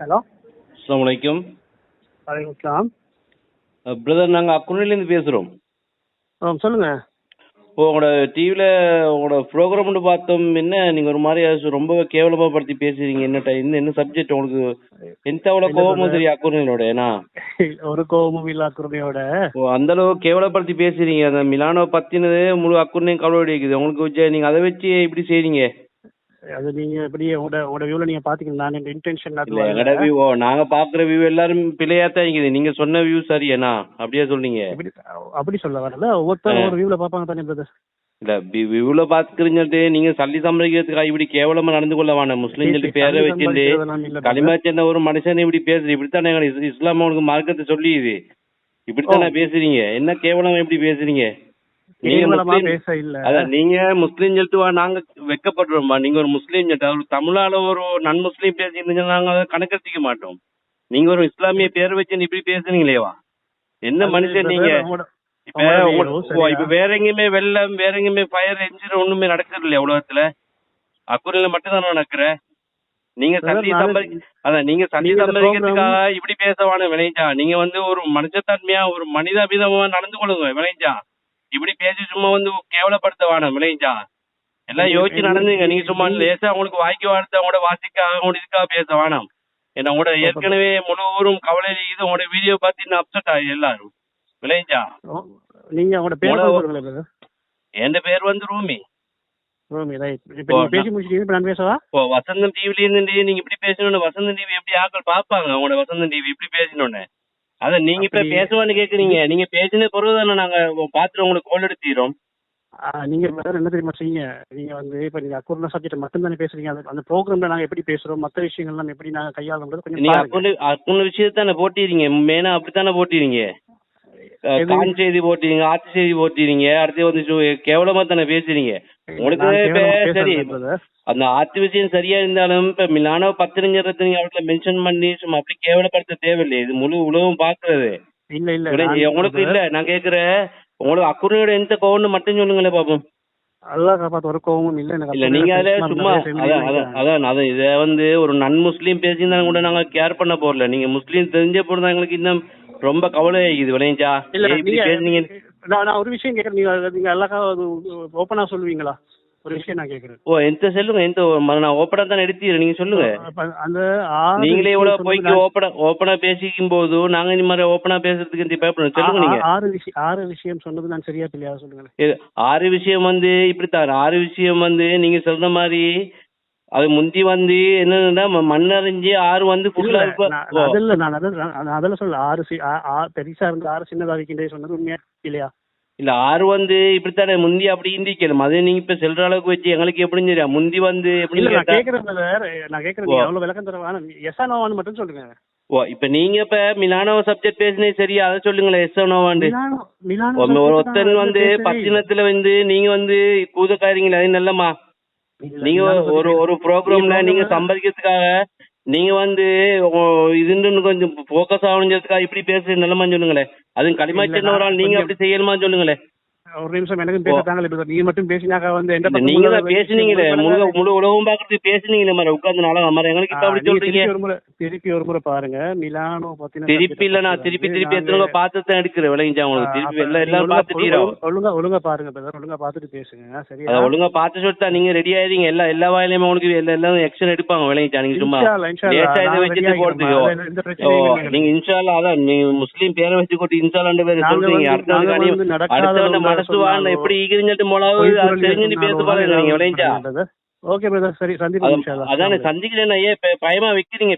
Hello. அஸ்ஸலாமு அலைக்கும் வலைக்கம் இஸ்லாம் பிரதர் நாங்கள் அக்குனிலேருந்து பேசுகிறோம் ஆ சொல்லுங்க உங்களோட டிவியில் உங்களோட ப்ரோக்ராம் ஒன்று பார்த்தோம். என்ன நீங்கள் ஒரு மாதிரி ரொம்ப கேவலமாக படுத்தி பேசுறீங்க. என்ன என்ன என்ன சப்ஜெக்ட் உங்களுக்கு? எந்த அவ்வளோ கோபமும்? சரி அக்குனிலோட ஏன்னா ஒரு கோபமும் இல்லா குருமையோட ஓ அந்த அளவு கேவலப்படுத்தி பேசுறீங்க. அந்த மிலானோ பத்தினது முழு அக்குனையும் கவலை அடிக்குது உங்களுக்கு நீங்கள் அதை வச்சு இப்படி செய்றீங்க? அது நீங்க எப்படி உங்களோட உங்களோட வியூல நீங்க பாத்தீங்கன்னா நான் இன்டென்ஷன் இல்லை எங்கட வியூ ஓ? நாங்கள் பார்க்குற வியூ எல்லாரும் பிழையாக தான் இருக்குது. நீங்கள் சொன்ன வியூ சரியேண்ணா அப்படியே சொல்றீங்க. எப்படி அப்படி சொல்ல வரல. ஒவ்வொருத்தரும் ஒரு வியூல பாப்பாங்க தானே பிரதர் இல்ல வியூல பாத்துக்கிறீங்கட்டு நீங்க சல்லி சம்பாதிக்கிறதுக்காக இப்படி கேவலமா நடந்து கொள்ள வேணாம். முஸ்லீம் சொல்லி பேரை வச்சுட்டு களிமா சின்ன ஒரு மனுஷன் இப்படி பேசுற இப்படித்தானே இஸ்லாம் உனக்கு மார்க்கத்தை சொல்லியுது. இப்படித்தானே பேசுறீங்க. என்ன கேவலம் எப்படி பேசுறீங்க? நீங்க முஸ்லீம் பேச இல்ல அதான் நீங்க முஸ்லீம் சொல்லிட்டு நாங்க வெக்கப்படுறோம்மா நீங்க ஒரு முஸ்லீம் சொல்லிட்டு தமிழால ஒரு நன் முஸ்லீம் பேசியிருந்தீங்கன்னா நாங்க அதை கணக்கெடுத்திக்க மாட்டோம். நீங்க ஒரு இஸ்லாமிய பேர் வச்சு இப்படி பேசுறீங்களேவா என்ன மனுஷன் நீங்க? இப்ப வேற எங்கேயுமே வெள்ளம் வேற எங்கேயுமே ஃபயர் என்ஜின் ஒண்ணுமே நடக்கிறது இல்லையா உலகத்துல? அக்குரில மட்டும் தானே நடக்கிற? நீங்க சந்தி சம்பாதி அதான் நீங்க சந்தி சம்பாதிக்கிறதுக்காக இப்படி பேசவான விளைஞ்சா? நீங்க வந்து ஒரு மனுஷத்தன்மையா ஒரு மனிதாபிதமா நடந்து கொள்ளுங்க விளைஞ்சா? இப்படி பேசி சும்மா வந்து கேவலப்படுத்த வேணாம் விளைஞ்சா எல்லாம் யோசிச்சு நடந்துங்க. நீங்க சும்மா லேசா உங்களுக்கு வாய்க்கு வார்த்தை உங்களோட உங்களோட இதுக்காக பேச வேணாம். ஏன்னா உங்களோட ஏற்கனவே முழு ஊரும் கவலையில இது உங்களோட வீடியோ பார்த்து நான் அப்செட் ஆகி எல்லாரும். விளைஞ்சா நீங்க அவங்களோட பேர் என் பேர் வந்து ரூமி? ரோமி ரைட் இப்போ நீங்க ஓ, பேசி முடிச்சிட்டீங்க இப்போ நான் பேசவா? ஓ வசந்தம் டிவில இருந்து நீங்க இப்படி பேசணும்னு வசந்தம் டிவி எப்படி ஆட்கள் பாப்பாங்க உங்களோட வசந்தம் டிவி இப்படி பேசணும்னு அத நீங்க இப்ப பேசுவான்னு கேக்குறீங்க. நீங்க பேசின பிறகு தானே நாங்க பாத்துட்டு உங்களுக்கு கோல் எடுத்துறோம் நீங்க வேற என்ன தெரியுமா செய்யுங்க? நீங்க வந்து இப்ப நீங்க அக்குர்ன சப்ஜெக்ட் மட்டும் தானே பேசுறீங்க. அந்த- அந்த ப்ரோக்ராம்ல நாங்க எப்படி பேசுறோம்? மத்த விஷயங்கள்லாம் எப்படி நாங்க கையாளுறது கொஞ்சம் நீங்க. அக்குண்டு அக்குண்டு விஷயத்தானே போட்டிருங்க மெயினா அப்படித்தானே போட்டிருங்க? கான் செய்தி போட்டிருங்க ஆட்சி செய்தி போட்டிருங்க அடுத்து வந்து கேவலமா தானே பேசுறீங்க. உங்களுக்கு இப்ப சரி. அந்த ஆத்து விஷயம் சரியா இருந்தாலும் இப்ப மிலானோ பத்திரிங்கிறத நீங்க அவர்கிட்ட மென்ஷன் பண்ணி சும்மா அப்படி கேவலப்படுத்த தேவையில்லை. இது முழு உலகம் பாக்குறது இல்ல இல்ல உங்களுக்கு இல்ல நான் கேக்குறேன். உங்களுக்கு அக்குறையோட எந்த கோவம்னு மட்டும் சொல்லுங்களேன் பாப்போம். இல்ல நீங்க அதுல சும்மா அதான் அதான் இத வந்து ஒரு நன் முஸ்லீம் பேசியிருந்தா கூட நாங்க கேர் பண்ண போறல நீங்க முஸ்லீம் தெரிஞ்ச போறதா எங்களுக்கு இன்னும் ரொம்ப கவலை ஆகிக்குது விளைஞ்சா? இல்ல நீங்க நான் ஒரு விஷயம் கேக்குறேன். நீங்க அழகா ஓப்பனா சொல்லுவீங்களா? ஒரு விஷயம் நான் கேக்குறேன். ஓ எந்த சொல்லுங்க எந்த நான் ஓப்பனா தான் எடுத்தீரேன் நீங்க சொல்லுங்க. அந்த நீங்களே இவ்வளவு போய்க்கு ஓப்பனா ஓப்பனா பேசிக்கும் போது நாங்க இந்த மாதிரி ஓப்பனா பேசுறதுக்கு இந்த பேப்பர் சொல்லுங்க நீங்க. ஆறு விஷயம் ஆறு விஷயம் சொன்னது நான் சரியா இல்லையா சொல்லுங்க இது ஆறு விஷயம் வந்து இப்படித்தான். ஆறு விஷயம் வந்து நீங்க சொல்ற மாதிரி அது முந்தி வந்து என்னன்னா மண்ணறிஞ்சு ஆறு வந்து அதில் நான் அதில் அதில் சொல்ல ஆறு பெருசா இருந்து ஆறு சின்னதா இருக்கின்றே சொன்னது உண்மையா இல்லையா? இல்ல ஆறு வந்து இப்படித்தானே முந்தி அப்படி இந்திக்கணும் அது நீங்க இப்ப சொல்ற அளவுக்கு வச்சு எங்களுக்கு எப்படி தெரியும்? முந்தி வந்து எப்படின்னு நான் வேற நான் கேக்குறது நீங்க அவ்வளவு விளக்கம் தர வேணாம்? எஸ் நோவான்னு மட்டும் சொல்லுங்க. ஓ இப்ப நீங்க இப்ப மிலானோ சப்ஜெக்ட் பேசினே சரியா? அதை சொல்லுங்களேன் எஸ் தான் ஒருத்தன் வந்து. பத்தினத்துல வந்து நீங்க வந்து கூதக்காரீங்களா அது நல்லம்மா. இல்ல, நீங்க ஒரு ஒரு ப்ரோக்ராம்ல நீங்க சம்பாதிக்கிறதுக்காக நீங்க வந்து இதுன்னு கொஞ்சம் ஃபோக்கஸ் ஆகணுங்கிறதுக்காக இப்படி பேசுறது நல்லமா சொல்லுங்களேன். அதுவும் களிமா இல்ல, சின்ன ஒரு ஆள் நீங்க அப்படி செய்யணுமா சொல்லுங்களேன். ஒரு நிமிஷம் எனக்கு பேசத்தாங்களே brother. நீங்க மட்டும் பேசினாக்கா வந்து எந்த நீங்க தான் பேசுனீங்களே. முழு. முழு உலகம் பாக்குறதுக்கு பேசுனீங்களே மாதிரி உட்கார்ந்து நாளா மாதிரி எங்களுக்கு இப்ப அப்படி சொல்றீங்க. ஒரு முறை திருப்பி ஒரு முறை பாருங்க. மிலானோ பத்தின திருப்பி இல்ல நான் திருப்பி திருப்பி எத்தனை பார்த்து தான் எடுக்கிறேன் விளங்கிச்சா உங்களுக்கு திருப்பி. எல்லாம் எல்லாம் பார்த்துட்டீரோ ஒழுங்கா- ஒழுங்கா பாருங்க பிரதர் ஒழுங்கா பார்த்துட்டு பேசுங்க. சரியா? அத ஒழுங்கா பார்த்து சொல்லிட்டா நீங்க ரெடி ஆயிருங்க எல்லா எல்லா வாயிலையுமே உங்களுக்கு எல்லா எல்லாம் ஆக்ஷன் எடுப்பாங்க விளங்கிச்சா நீங்க சும்மா. லேசா இதை நாங்க வச்சுட்டு. போறதுக்கு நீங்க இன்ஷால்லா அதான் நீங்க முஸ்லீம் பேரை வச்சு கொண்டு இன்ஷால்லாண்டு பேர் சொல்றீங்க. வந்து- அடுத்த சொன்னாலும் எப்படி ஈகிரிஞ்சிட்டு சொல்லி தெரிஞ்சு பேச சொன்னாலும் பாருங்க நீங்க விளைஞ்சா ஓகே பிரதர் சரி சந்திப்போம். அதானே சந்திக்கிறேன் ஏன் பயமா வைக்கிறீங்க